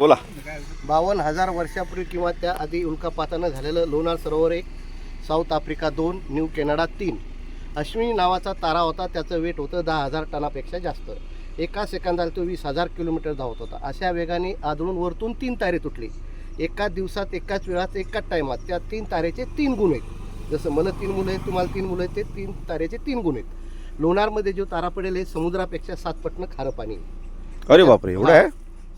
बोला. बावन्न हजार वर्षापूर्वी किंवा त्या आधी उल्कापातानं झालेलं लोणार सरोवर एक साऊथ आफ्रिका दोन न्यू कॅनडा तीन. अश्विनी नावाचा तारा होता त्याचं वेट होतं दहा हजार टनापेक्षा जास्त. एका सेकंदाला तो वीस हजार किलोमीटर धावत होता. अशा वेगाने आदळून वरतून तीन तारे तुटली. एकाच दिवसात एकाच वेळात एकाच टायमात त्या तीन तारेचे तीन गुण आहेत. जसं मला तीन मुलं आहेत तुम्हाला तीन मुलं आहेत ते तीन तारेचे तीन गुण आहेत. लोणारमध्ये जो तारा पडेल हे समुद्रापेक्षा सात पटनं खारं पाणी. अरे बापरे एवढं आहे?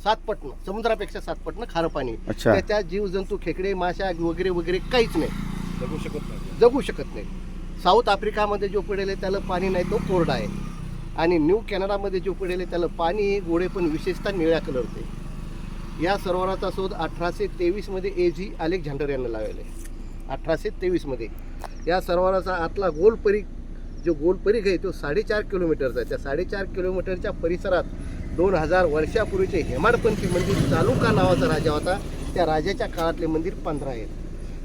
सात पटनं समुद्रापेक्षा सात पटनं खारं पाणी. आहे. अच्छा त्याच्यात जीवजंतू खेकडे माशा वगैरे वगैरे काहीच नाही. जगू शकत नाही. जगू शकत नाही. साऊथ आफ्रिकामध्ये जो पडेल आहे त्याला पाणी नाही तो कोरडा आहे. आणि न्यू कॅनडामध्ये जो पडेल आहे त्याला पाणी आहे, गोडे पण विशेषतः निळ्या कलरचे या सरोवराचा शोध अठराशे तेवीसमध्ये ए. जी अलेक्झांडर यांना लावले अठराशे तेवीसमध्ये या सरोवराचा आतला गोल परीघ जो गोल परीघ आहे तो साडेचार किलोमीटरचा आहे. त्या साडेचार किलोमीटरच्या परिसरात दोन हजार वर्षापूर्वीचे हेमाडपंथी मंदिर चालुका नावाचा राजा होता. त्या राजाच्या काळातले मंदिर पंधरा आहेत.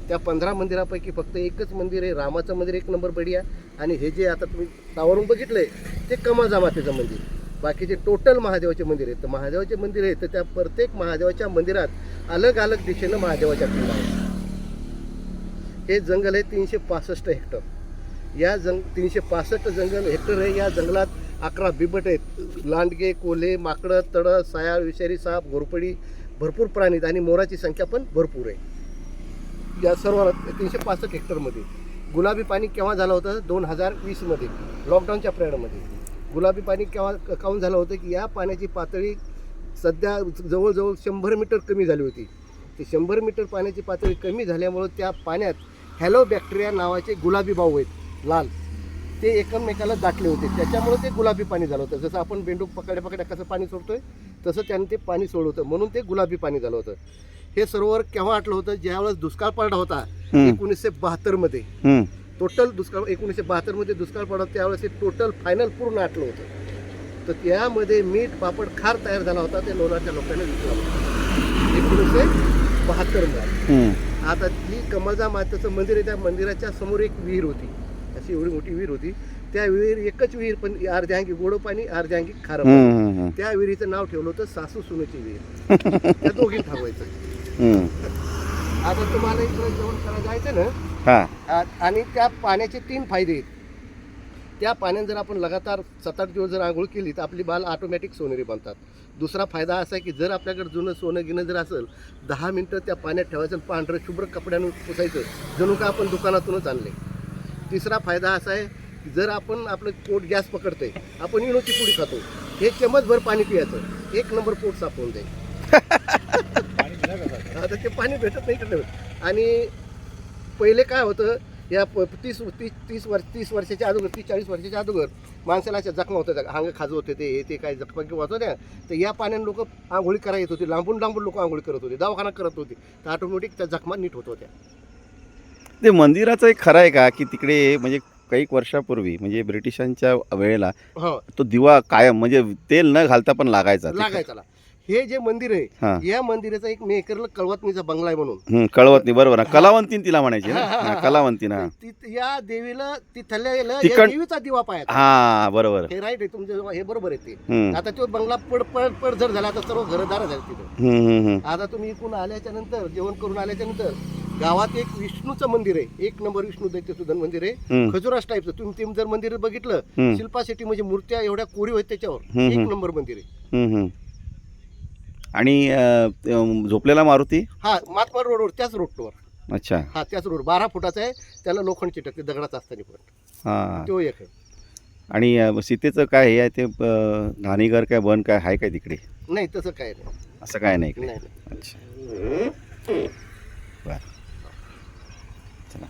त्या पंधरा मंदिरापैकी फक्त एकच मंदिर आहे. रामाचं मंदिर एक नंबर बढिया. आणि हे जे आता तुम्ही टावरून बघितलंय ते कमाजा मातेचं मंदिर. बाकीचे टोटल महादेवाचे मंदिर आहेत. तर महादेवाचे मंदिर आहे तर त्या प्रत्येक महादेवाच्या मंदिरात अलग अलग दिशेनं महादेवाच्या पिंडा आहेत. हे जंगल आहे तीनशे पासष्ट हेक्टर. या जंग तीनशे पासष्ट जंगल हेक्टर आहे. या जंगलात अकरा बिबट आहेत. लांडगे कोल्हे माकडं तडं सायाळ विषारी साप घोरपडी भरपूर प्राणी आहेत आणि मोराची संख्या पण भरपूर आहे. या सर्व तीनशे पासष्ट हेक्टरमध्ये. गुलाबी पाणी केव्हा झालं होतं? दोन हजार वीसमध्ये. लॉकडाऊनच्या प्रेरणामध्ये गुलाबी पाणी केव्हा काऊन झालं होतं की या पाण्याची पातळी सध्या जवळजवळ शंभर मीटर कमी झाली होती. ते शंभर मीटर पाण्याची पातळी कमी झाल्यामुळं त्या पाण्यात हॅलो बॅक्टेरिया नावाचे गुलाबी भाऊ आहेत. लाल. ते एकमेकाला दाटले होते. त्याच्यामुळे ते गुलाबी पाणी झालं होतं. जसं आपण बेंडूक पकड्या पकड्या कसं पाणी सोडतोय तसं त्याने ते पाणी सोडलं होतं. म्हणून ते गुलाबी पाणी झालं होतं. हे सरोवर केव्हा आटलं होतं? ज्यावेळेस दुष्काळ पडला होता एकोणीसशे बहात्तरमध्ये. टोटल दुष्काळ एकोणीसशे बहात्तरमध्ये दुष्काळ पडला त्यावेळेस हे टोटल फायनल पूर्ण आटलं होतं. तर त्यामध्ये मीठ पापड खार तयार झाला होता ते लोणारच्या लोकांनी विकला होता. एकोणीसशे बहात्तरमध्ये. आता जी कमळजा मातेचं मंदिर आहे त्या मंदिराच्या समोर एक विहीर होती. अशी एवढी मोठी विहीर होती. त्या विहीर एकच विहीर पण अर्ध्या अंगी गोडं पाणी अर्ध्या अंगी खारं पाणी. हम्म, हम्म, त्या विहिरीचं नाव ठेवलं होतं सासू सुनेची विहीर. त्या दोघी थांबवायचं. हम्म. आता तुम्हाला इकडे जेवण करायला जायचं ना हा. आ- आणि त्या पाण्याचे तीन फायदे आहेत. त्या पाण्यात जर आपण लगातार सात आठ दिवस जर आंघोळ केली तर आपली बाल ऑटोमॅटिक सोनेरी बनतात. दुसरा फायदा असा आहे की जर आपल्याकडे जुनं सोनं गिनं जर असेल दहा मिनटं त्या पाण्यात ठेवायचं आणि पांढरं शुभ्र कपड्यानं पुसायचं जणू का आपण दुकानातूनच आणले. तिसरा फायदा असा आहे की जर आपण आपलं पोट गॅस पकडतंय आपण इनोची पुडी खातो. हे चमचभर पाणी पियाचं. एक नंबर पोट साफ होऊन जाईल. आता ते पाणी भेटत नाही इकडे. आणि पहिले काय होतं या प- तीस तीस तीस वर्ष तीस वर्षाच्या अगोदर तीस चाळीस वर्षाच्या अगोदर माणसाला अशा जखमा होत्या. हांग खाजू होते ते हे ते काय जखमा किंवा होत्या. तर या पाण्याने लोक आंघोळी करायला येत होते. लांबून लांबून लोक आंघोळी करत होते. दवाखाना करत होते. तर ऑटोमॅटिक त्या जखमा नीट होत होत्या. ते मंदिराचं एक खरं आहे का की तिकडे म्हणजे काही वर्षापूर्वी म्हणजे ब्रिटिशांच्या वेळेला हो. तो दिवा कायम म्हणजे तेल न घालता पण लागायचा लागायचा. हे जे मंदिर आहे या मंदिराचा एक मेकरला कळवतनीचा बंगला आहे म्हणून. हम्म, कळवत नाही बरोबर ना. कलावंतीन तिला म्हणायची ना हा, हा, हा, हा, हा. कलावंतीन हा ती- या देवीला तिथल्या याला या तिकड- देवीचा दिवा पाहायचा. हा बरोबर. हे राईट आहे तुमचं हे बरोबर आहे ते. आता तो बंगला पड पड पडझड झाला आता सर्व घरदार झाले तिथे. आता तुम्ही इकडून आल्याच्यानंतर जेवण करून आल्याच्यानंतर गावात एक विष्णूचं मंदिर आहे. एक नंबर विष्णू दैत्य सुधन मंदिर आहे. खजुरास टाईपचं तुम्ही ते जर मंदिर बघितलं शिल्पा शेट्टी म्हणजे मूर्त्या एवढ्या कोरीव आहेत त्याच्यावर. एक. नंबर मंदिर आहे. आणि झोपलेला मारुती? हा महात्मा रोडवर त्याच रोडवर अच्छा. हा त्याच रोड बारा फुटाचा आहे. त्याला लोखंड चिटकते दगडाचा असताना पण हा. तो एक आहे. आणि सीतेचं काय हे आहे ते घाणीघर काय बन काय आहे काय तिकडे? नाही तसं काय नाही. असं काय नाही इकडे. नाही नाही. अच्छा. बरं. থাকছে না